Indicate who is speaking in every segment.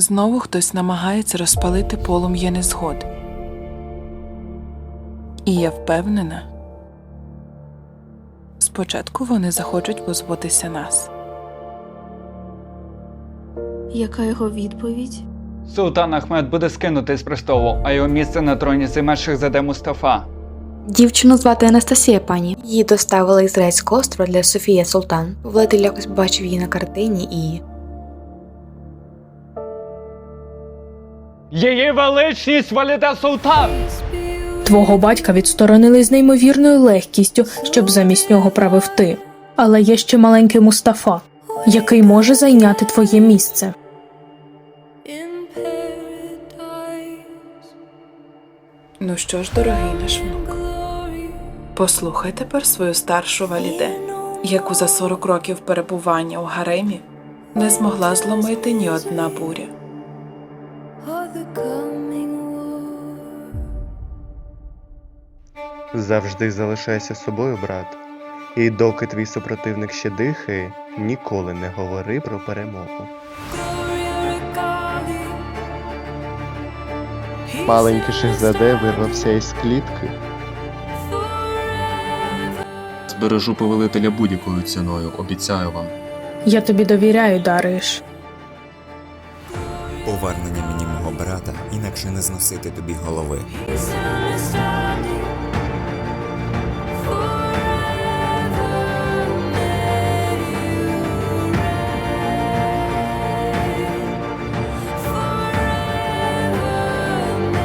Speaker 1: Знову хтось намагається розпалити полум'я незгод. І я впевнена, спочатку вони захочуть позбутися нас.
Speaker 2: Яка його відповідь?
Speaker 3: Султан Ахмед буде скинутий з престолу, а його місце на троні займе Шахзаде Мустафа.
Speaker 4: Дівчину звати Анастасія, пані. Її доставили із острова для Софія Султан. Владель якось побачив її на картині і.
Speaker 3: Її величність Валіда Султан!
Speaker 5: Твого батька відсторонили з неймовірною легкістю, щоб замість нього правив ти. Але є ще маленький Мустафа, який може зайняти твоє місце.
Speaker 1: Ну що ж, дорогий наш внук, послухай тепер свою старшу валіде, яку за 40 років перебування у гаремі не змогла зломити ні одна буря.
Speaker 6: Завжди залишайся собою, брат. І доки твій супротивник ще дихає, ніколи не говори про перемогу. Маленький Шехзаде вирвався із клітки.
Speaker 7: Збережу повелителя будь-якою ціною, обіцяю вам.
Speaker 5: Я тобі довіряю, Дариш.
Speaker 8: Повернення мені мого брата, інакше не зносити тобі голови.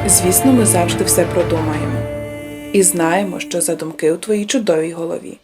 Speaker 1: Звісно, ми завжди все продумаємо і знаємо, що за думки у твоїй чудовій голові.